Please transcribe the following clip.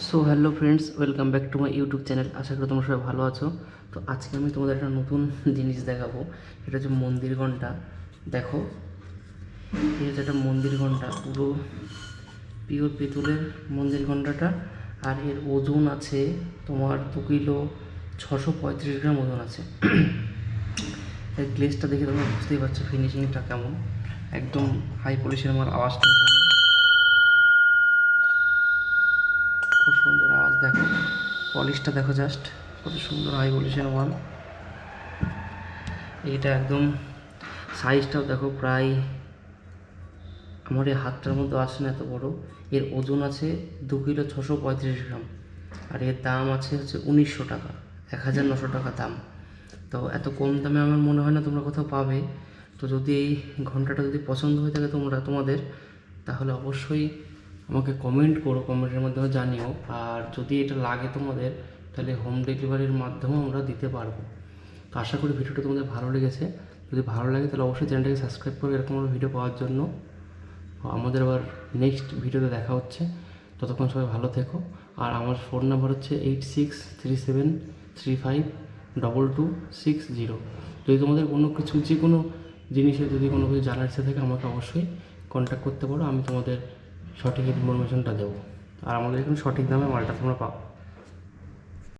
So hello friends welcome back to my YouTube channel আশা করি তোমরা সবাই ভালো আছো। তো আজকে আমি তোমাদের একটা নতুন জিনিস দেখাবো। এটা হচ্ছে মন্দির ঘণ্টা। দেখো, এই হচ্ছে একটা মন্দির ঘণ্টা। পুরো পিওর পিতলের মন্দির ঘন্টাটা। আর এর ওজন আছে তোমার দু কিলো ছশো পঁয়ত্রিশ গ্রাম ওজন আছে। এর গ্লেসটা দেখে তোমরা বুঝতেই পারছ ফিনিশিংটা কেমন। একদম হাই পলিশের আমার আওয়াজটা খুব সুন্দর আওয়াজ, দেখো। পলিশটা দেখো জাস্ট কত সুন্দর হাই পলিশের মাল এটা একদম সাইজটাও দেখো প্রায়, আমার এই হাতটার মধ্যে আসে না এত বড়। এর ওজন আছে দু কিলো ছশো পঁয়ত্রিশ গ্রাম। আর এর দাম আছে হচ্ছে উনিশশো টাকা, এক হাজার নশো টাকা দাম। তো এত কম দামে আমার মনে হয় না তোমরা কোথাও পাবে। তো যদি এই ঘন্টাটা যদি পছন্দ হয়ে থাকে তোমরা, তোমাদের, তাহলে অবশ্যই আমাকে কমেন্ট করো কমেন্টের মাধ্যমে জানিও। আর যদি এটা লাগে তোমাদের, তাহলে হোম ডেলিভারির মাধ্যমেও আমরা দিতে পারব। তো আশা করি ভিডিওটা তোমাদের ভালো লেগেছে। যদি ভালো লাগে, তাহলে অবশ্যই চ্যানেলটাকে সাবস্ক্রাইব করো, এরকম ভিডিও পাওয়ার জন্য। আমাদের আবার নেক্সট ভিডিওতে দেখা হচ্ছে। ততক্ষণ সবাই ভালো থেকো। আর আমার ফোন নাম্বার হচ্ছে eight six three seven three five double two six zero যদি তোমাদের কোনো কিছু, যে কোনো জিনিসের যদি কোনো কিছু জানার ইচ্ছা থাকে, আমাকে অবশ্যই কন্ট্যাক্ট করতে পারো। আমি তোমাদের সঠিক ইনফরমেশনটা দেবো। আর আমাদের এখানে সঠিক দামে মালটা তোমরা পাও।